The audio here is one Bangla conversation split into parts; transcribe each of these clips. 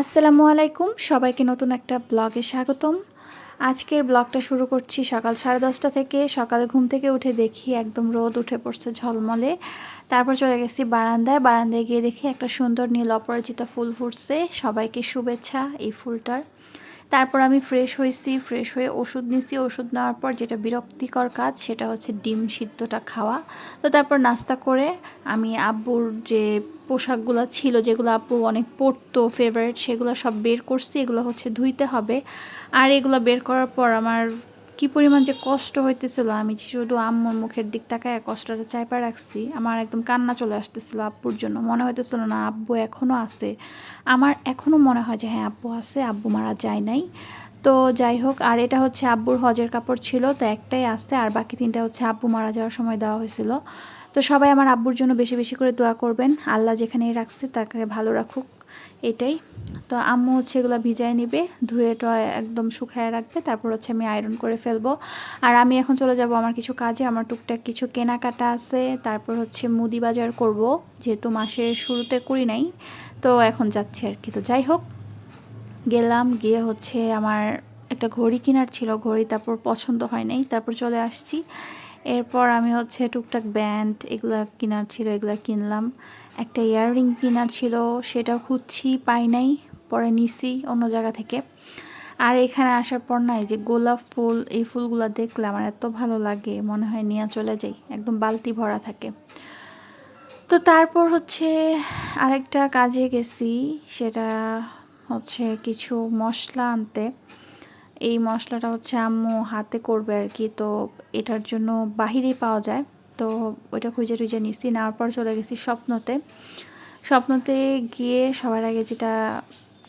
আসসালামু আলাইকুম। সবাইকে নতুন একটা ব্লগে স্বাগতম। আজকের ব্লগটা শুরু করছি সকাল সাড়ে দশটা থেকে। সকালে ঘুম থেকে উঠে দেখি একদম রোদ উঠে পড়ছে ঝলমলে। তারপর চলে গেছি বারান্দায়। বারান্দায় গিয়ে দেখি একটা সুন্দর নীল অপরাজিতা ফুল ফুটছে। সবাইকে শুভেচ্ছা এই ফুলটার। তারপর আমি ফ্রেশ হয়েছি ফ্রেশ হয়ে ওষুধ নিছি। ওষুধ নেওয়ার পর যেটা বিরক্তিকর কাজ, সেটা হচ্ছে ডিম সিদ্ধটা খাওয়া। তো তারপর নাস্তা করে আমি আব্বুর যে পোশাকগুলো ছিল, যেগুলো আব্বু অনেক পরতো ফেভারিট সেগুলো সব বের করছি। এগুলো হচ্ছে ধুইতে হবে। আর এগুলো বের করার পর আমার কি পরিমাণ যে কষ্ট হইতেছিল, আমি শুধু আম্মুর মুখের দিক তাকায় কষ্টটা চাইপা রাখছি। আমার একদম কান্না চলে আসতেছিল আব্বুর জন্য। মনে হইতেছিল না, আব্বু এখনও আছে। আমার এখনও মনে হয় যে হ্যাঁ আব্বু আছে, আব্বু মারা যায় নাই। তো যাই হোক, আর এটা হচ্ছে আব্বুর হজের কাপড় ছিল, তো একটাই আছে, আর বাকি তিনটা হচ্ছে আব্বু মারা যাওয়ার সময় দেওয়া হয়েছিল। তো সবাই আমার আব্বুর জন্য বেশি বেশি করে দোয়া করবেন। আল্লাহ যেখানেই রাখছে, তাকে ভালো রাখুক। এটাই। তো আম্মু হচ্ছে এগুলো ভিজায় নিবে, ধুয়ে টয় একদম শুকায় রাখবে, তারপর হচ্ছে আমি আয়রন করে ফেলব। আর আমি এখন চলে যাব আমার কিছু কাজে, আমার টুকটাক কিছু কেনাকাটা আছে, তারপর হচ্ছে মুদি বাজার করব, যেহেতু মাসের শুরুতে করি নাই, তো এখন যাচ্ছে আর কি। তো যাই হোক, গেলাম, গিয়ে হচ্ছে আমার একটা ঘড়ি কেনার ছিল, ঘড়ি তারপর পছন্দ হয় নাই, তারপর চলে আসছি। এরপর আমি হচ্ছে টুকটাক ব্যান্ড, এগুলা কেনার ছিল, এগুলা কিনলাম। একটা ইয়াররিং কেনার ছিল, সেটা খুঁজছি, পাই নাই, পরে নিছি অন্য জায়গা থেকে। আর এখানে আসার পর নাই যে গোলাপ ফুল, এই ফুলগুলো দেখলে আমার এত ভালো লাগে, মনে হয় নিয়ে চলে যাই, একদম বালতি ভরা থাকে। তো তারপর হচ্ছে আরেকটা কাজে গেছি, সেটা হচ্ছে কিছু মশলা আনতে। এই মশলাটা হচ্ছে আম্মু হাতে করবে আর কি, তো এটার জন্য বাহিরেই পাওয়া যায়। তো ওইটা খুঁজে টুজে নিছি, নেওয়ার পর চলে গেছি স্বপ্নতে। স্বপ্নতে গিয়ে সবার আগে যেটা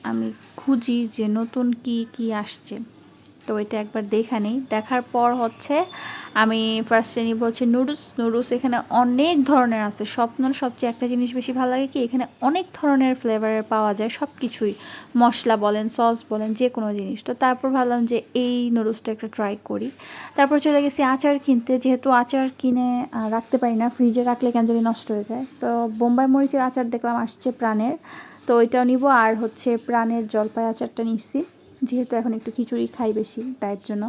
আমি খুঁজি যে নতুন কি কি আসছে। তো এটা একবার দেখা নেই। দেখার পর হচ্ছে আমি ফার্স্টে নিব হচ্ছে নুডলস নুডলস এখানে অনেক ধরনের আছে। স্বপ্নর সবচেয়ে একটা জিনিস বেশি ভালো লাগে কি, এখানে অনেক ধরনের ফ্লেভারের পাওয়া যায়। সব কিছুই মশলা বলেন সস বলেন যে কোনো জিনিস। তো তারপর ভাবলাম যে এই নুডলসটা একটা ট্রাই করি। তারপর চলে গেছি আচার কিনতে। যেহেতু আচার কিনে রাখতে পারি না ফ্রিজে রাখলে কেন নষ্ট হয়ে যায়। তো বোম্বাই মরিচের আচার দেখলাম আসছে প্রাণের। তো ওইটাও নিব। আর হচ্ছে প্রাণের জলপাই আচারটা নিচ্ছি। যেহেতু এখন একটু খিচুড়ি খাই বেশি তাইয়ের জন্য।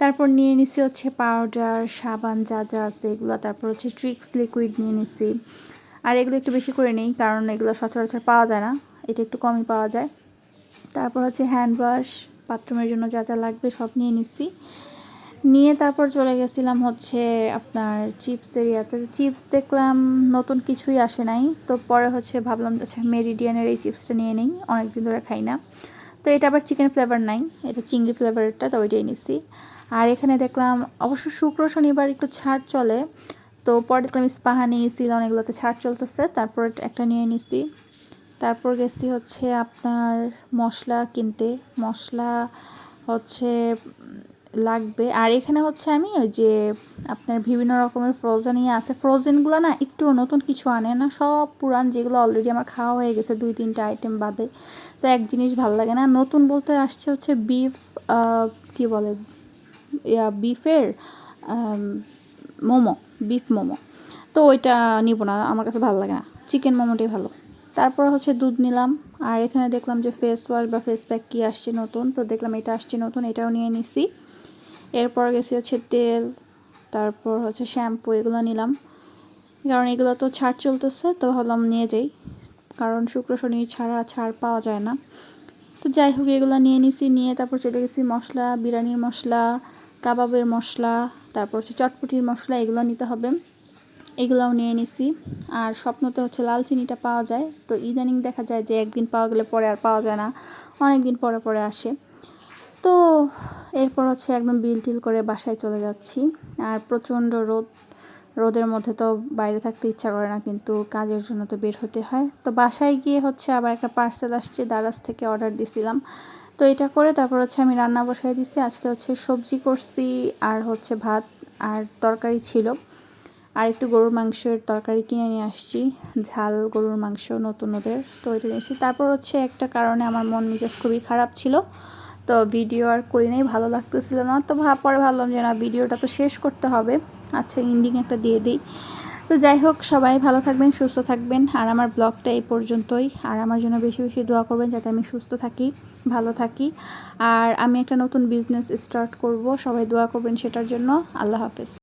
তারপর নিয়ে নিছি হচ্ছে পাউডার সাবান যা যা আছে এগুলো, তারপর হচ্ছে ট্রিক্স লিকুইড নিয়ে নিছি। আর এগুলো একটু বেশি করে নিই, কারণ এগুলো সচরাচর পাওয়া যায় না, এটা একটু কমই পাওয়া যায়। তারপর হচ্ছে হ্যান্ড ওয়াশ বাথরুমের জন্য যা যা লাগবে সব নিয়ে নিছি। নিয়ে তারপর চলে গেছিলাম হচ্ছে আপনার চিপস এরিয়াতে চিপস দেখলাম নতুন কিছুই আসে নাই, তো পরে হচ্ছে ভাবলাম আচ্ছা মেরিডিয়ানের এই চিপসটা নিয়ে নিই, অনেকদিন ধরে খাই না। তো এটা আবার চিকেন ফ্লেভার নাই, এটা চিংড়ি ফ্লেভারটা তো ওইটাই নিছি। আর এখানে দেখলাম, অবশ্য শুক্র, শনিবার একটু ছাড় চলে, তো পরে দেখলাম স্পাহা নিয়েছি অনেকগুলোতে ছাড় চলতেছে, তারপর একটা নিয়ে নিছি। তারপর গেছি হচ্ছে আপনার মশলা কিনতে, মশলা হচ্ছে লাগবে। আর এখানে হচ্ছে আমি ওই যে আপনার বিভিন্ন রকমের ফ্রোজেন ইয়ে আছে। ফ্রোজেনগুলো না একটু নতুন কিছু আনে না। সব পুরান যেগুলো অলরেডি আমার খাওয়া হয়ে গেছে দুই তিনটা আইটেম বাদে। তো এক জিনিস ভালো লাগে না। নতুন বলতে আসছে হচ্ছে বিফ কি বলে? বিফের মোমো বিফ মোমো। তো ওইটা নিব না, আমার কাছে ভালো লাগে না। চিকেন মোমোটাই ভালো। তারপর হচ্ছে দুধ নিলাম। আর এখানে দেখলাম যে ফেস ওয়াশ বা ফেস প্যাক কী আসছে নতুন। তো দেখলাম এটা আসছে নতুন, এটাও নিয়ে নিছি। এরপর গেছি হচ্ছে তেল, তারপর হচ্ছে শ্যাম্পু, এগুলো নিলাম। কারণ এগুলো তো ছাড় চলতেছে, তো ভাবলাম নিয়ে যাই। কারণ শুক্র, শনি ছাড়া ছাড় পাওয়া যায় না। তো যাই হোক, এগুলো নিয়ে নিছি, নিয়ে তারপর চলে গেছি মশলা, বিরিয়ানির মশলা, কাবাবের মশলা, তারপর হচ্ছে চটপটির মশলা, এগুলো নিতে হবে। এগুলোও নিয়ে নিছি। আর স্বপ্নতে হচ্ছে লাল চিনিটা পাওয়া যায়। তো ইদানিং দেখা যায় যে একদিন পাওয়া গেলে পরে আর পাওয়া যায় না। অনেক দিন পরে পরে আসে। তো এরপর হচ্ছে একদম বিল টিল করে বাসায় চলে যাচ্ছি। আর প্রচণ্ড রোদ, রোদের মধ্যে তো বাইরে থাকতে ইচ্ছা করে না, কিন্তু কাজের জন্য তো বের হতে হয়। তো বাসায় গিয়ে হচ্ছে আবার একটা পার্সেল আসছে দারাজ থেকে অর্ডার দিছিলাম। তো এটা করে তারপর হচ্ছে আমি রান্না বসাই দিছি। আজকে হচ্ছে সবজি করছি, আর হচ্ছে ভাত আর তরকারি ছিল। আর একটু গরুর মাংসের তরকারি কিনে নিয়ে আসছি। ঝাল গরুর মাংস নতুন ওদের, তো এটা নিয়েছি তারপর হচ্ছে একটা কারণে আমার মন মেজাজ খুবই খারাপ ছিল। তো ভিডিও আর করি নাই ভালো লাগতেছিল না। তো পরে ভাবলাম যে না ভিডিওটা তো শেষ করতে হবে। আচ্ছা ইন্ডিং একটা দিয়ে দিই। তো যাই হোক, সবাই ভালো থাকবেন, সুস্থ থাকবেন। আর আমার ব্লগটা এই পর্যন্তই। আর আমার জন্য বেশি বেশি দোয়া করবেন যাতে আমি সুস্থ থাকি, ভালো থাকি। আর আমি একটা নতুন বিজনেস স্টার্ট করব। সবাই দোয়া করবেন সেটার জন্য। আল্লাহ হাফেজ।